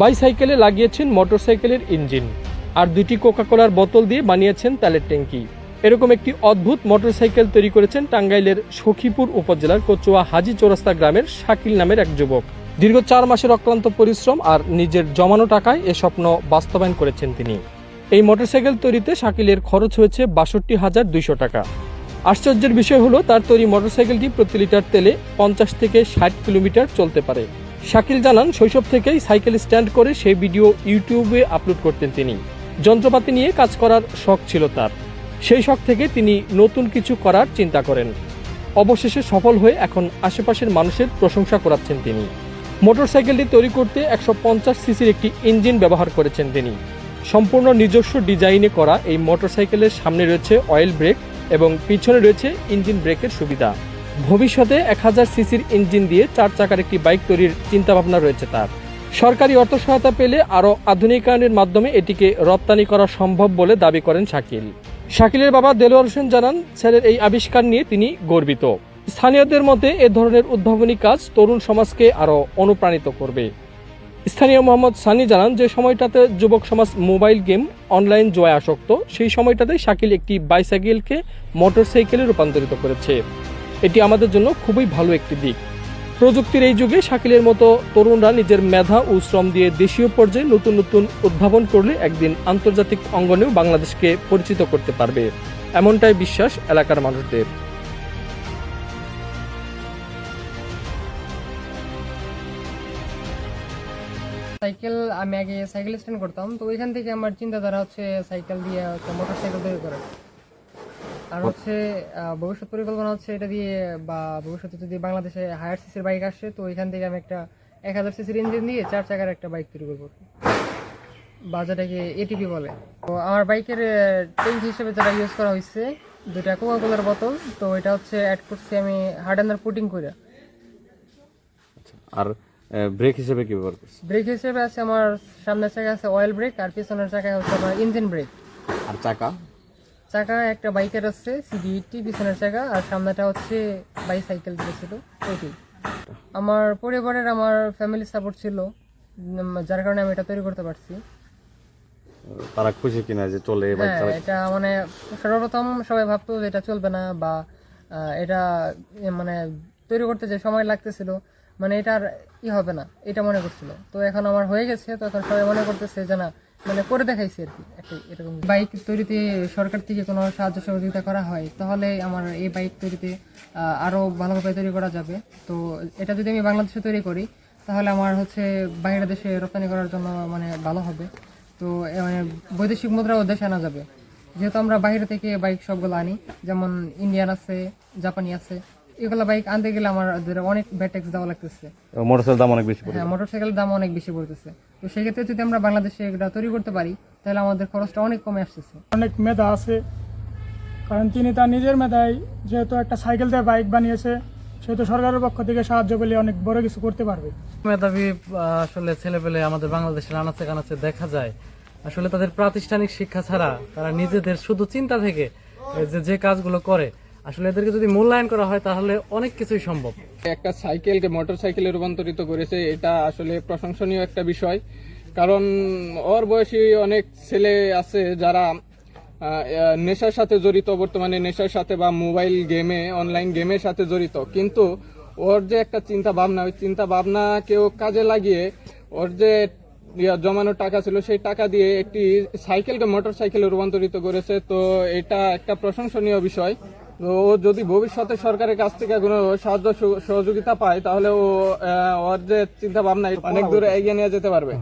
বাইসাইকেলে লাগিয়েছেন মোটরসাইকেলের ইঞ্জিন। আর দুটি কোকাকোলার বোতল দিয়ে বানিয়েছেন তেলের ট্যাঙ্কি। এরকম একটি অদ্ভুত মোটরসাইকেল তৈরি করেছেন টাঙ্গাইলের সখীপুর উপজেলার কচুয়া হাজি চৌরাস্তা গ্রামের শাকিল নামের এক যুবক। দীর্ঘ চার মাসের অক্লান্ত পরিশ্রম আর নিজের জমানো টাকায় এ স্বপ্ন বাস্তবায়ন করেছেন তিনি। এই মোটরসাইকেল তৈরিতে শাকিলের খরচ হয়েছে বাষট্টি হাজার দুইশো টাকা। আশ্চর্যের বিষয় হলো, তার তৈরি মোটরসাইকেলটি প্রতি লিটার তেলে পঞ্চাশ থেকে ষাট কিলোমিটার চলতে পারে। শাকিল জানান, শৈশব থেকেই সাইকেল স্ট্যান্ড করে সেই ভিডিও ইউটিউবে আপলোড করতেন তিনি। যন্ত্রপাতি নিয়ে কাজ করার শখ ছিল তার। সেই শখ থেকে তিনি নতুন কিছু করার চিন্তা করেন। অবশেষে সফল হয়ে এখন আশেপাশের মানুষের প্রশংসা করাচ্ছেন তিনি। মোটরসাইকেলটি তৈরি করতে একশো পঞ্চাশ সিসির একটি ইঞ্জিন ব্যবহার করেছেন তিনি। সম্পূর্ণ নিজস্ব ডিজাইনে করা এই মোটরসাইকেলের সামনে রয়েছে অয়েল ব্রেক এবং পিছনে রয়েছে ইঞ্জিন ব্রেকের সুবিধা। ভবিষ্যতে এক হাজার সিসির ইঞ্জিন দিয়ে চার চাকার একটি বাইক তৈরির চিন্তাভাবনা রয়েছে তার। সরকারি অর্থ সহায়তা পেলে আরও আধুনিকায়নের মাধ্যমে এটিকে রপ্তানি করা সম্ভব বলে দাবি করেন শাকিল। শাকিলের বাবা দেলোয়ার হোসেন জানান ছেলের এই আবিষ্কার নিয়ে তিনি গর্বিত। স্থানীয়দের মতে এ ধরনের উদ্ভাবনী কাজ তরুণ সমাজকে আরও অনুপ্রাণিত করবে। স্থানীয় মোহাম্মদ সানি জানান, যে সময়টাতে যুবক সমাজ মোবাইল গেম অনলাইন জয় আসক্ত, সেই সময়টাতে শাকিল একটি বাইসাইকেলকে মোটরসাইকেলে রূপান্তরিত করেছে। এটি আমাদের জন্য খুবই ভালো একটি দিক। প্রযুক্তির এই যুগে শাকিলের মতো তরুণরা নিজের মেধা ও শ্রম দিয়ে দেশীয় পর্যায়ে নতুন নতুন উদ্ভাবন করলে একদিন আন্তর্জাতিক অঙ্গনেও বাংলাদেশকে পরিচিত করতে পারবে। এমনটাই বিশ্বাস এলাকার মানুষদের। সাইকেল, আমি আগে সাইকেল স্ট্যান্ড করতাম, তো ওইখান থেকে আমার চিন্তাধারা হচ্ছে সাইকেল দিয়ে মোটর সাইকেল তৈরি করার আর হচ্ছে ভবিষ্যৎ পরিকল্পনা হচ্ছে এটা দিয়ে বা ভবিষ্যতে যদি বাংলাদেশে হায়ার সিসির বাইক আসে তো ওইখান থেকে আমি একটা এক হাজার সিসির ইঞ্জিন দিয়ে চার চাকার একটা বাইক তৈরি করব। বা যেটাকে এটিপি বলে। তো আমার বাইকের ট্যাঙ্ক হিসেবে যেটা ইউজ করা হয়েছে দুটা কোকা কোলার বোতল। তো এটা হচ্ছে অ্যাড করছি আমি হার্ড অ্যান্ড পুটিং করে আর ব্রেক হিসেবে কি ব্যবহার করছে ব্রেক হিসেবে আছে আমার সামনের চাকা আছে অয়েল ব্রেক আর পিছনের চাকা হচ্ছে আমার ইঞ্জিন ব্রেক আর চাকা? চাকা একটা বাইকের আছে সিডি এইটটি পিছনের চাকা আর সামনেটা হচ্ছে বাইসাইকেল দিয়েছিল ওইটি আমার পরিবারের আমার ফ্যামিলি সাপোর্ট ছিল যার কারণে আমি এটা তৈরি করতে পারছি। তারা খুশি কিনা যে চলে হ্যাঁ এটা মানে সর্বপ্রথম সবাই ভাবতো যে এটা চলবে না বা এটা মানে তৈরি করতে যে সময় লাগতেছিল মানে এটার ই হবে না এটা মনে করছিল। তো এখন আমার হয়ে গেছে তো এখন সবাই মনে করতেছে যে না মানে করে দেখাইছি আর কি একটা এরকম বাইক তৈরিতে সরকার থেকে কোনো সাহায্য সহযোগিতা করা হয় তাহলে আমার এই বাইক তৈরিতে আহ, আরও ভালোভাবে তৈরি করা যাবে। তো এটা যদি আমি বাংলাদেশে তৈরি করি তাহলে আমার হচ্ছে বাইরের দেশে রপ্তানি করার জন্য মানে ভালো হবে। তো মানে বৈদেশিক মুদ্রাও দেশে আনা যাবে। যেহেতু আমরা বাইরে থেকে বাইক সবগুলো আনি যেমন ইন্ডিয়ান আছে জাপানি আছে এগুলো বাইক আনতে গেলে আমার অনেক ব্যাট ট্যাক্স দেওয়া লাগতেছে। মোটরসাইকেল দাম অনেক বেশি পড়ে হ্যাঁ মোটরসাইকেল দাম অনেক বেশি পড়তেছে। তো সেক্ষেত্রে যদি আমরা বাংলাদেশে এটা তৈরি করতে পারি তাহলে আমাদের খরচটা অনেক কমে আসতেছে। অনেক মেধা আছে কারণ তিনি তার নিজের মেধায় যেহেতু একটা সাইকেল দিয়ে বাইক বানিয়েছে সেহেতু সরকারের পক্ষ থেকে সাহায্য পেলে অনেক বড় কিছু করতে পারবে। মেধাবী আসলে ছেলেপেলে আমাদের বাংলাদেশের আনাচে কানাচে দেখা যায়। আসলে তাদের প্রাতিষ্ঠানিক শিক্ষা ছাড়া তারা নিজেদের শুধু চিন্তা থেকে এই যে যে কাজগুলো করে আসলে এদেরকে যদি মূল্যায়ন করা হয়, তাহলে অনেক কিছুই সম্ভব। একটা সাইকেলকে মোটর সাইকেলে রূপান্তরিত করেছে, এটা আসলে প্রশংসনীয় একটা বিষয়। কারণ ওর বয়সী অনেক ছেলে আছে যারা নেশার সাথে জড়িত, বর্তমানে নেশার সাথে বা মোবাইল গেমে, অনলাইন গেমের সাথে জড়িত। কিন্তু ওর যে একটা চিন্তা ভাবনা, ওই চিন্তা ভাবনাকেও কাজে লাগিয়ে ওর যে, ইয়া, জমানো টাকা ছিল, সেই টাকা দিয়ে একটি সাইকেলকে মোটর সাইকেলে রূপান্তরিত করেছে। তো এটা একটা প্রশংসনীয় বিষয়। ও যদি ভবিষ্যতে সরকারের কাছ থেকে কোনো সাহায্য সহযোগিতা পায় তাহলে ও ওর যে চিন্তা ভাবনা অনেক দূরে এগিয়ে নিয়ে যেতে পারবে।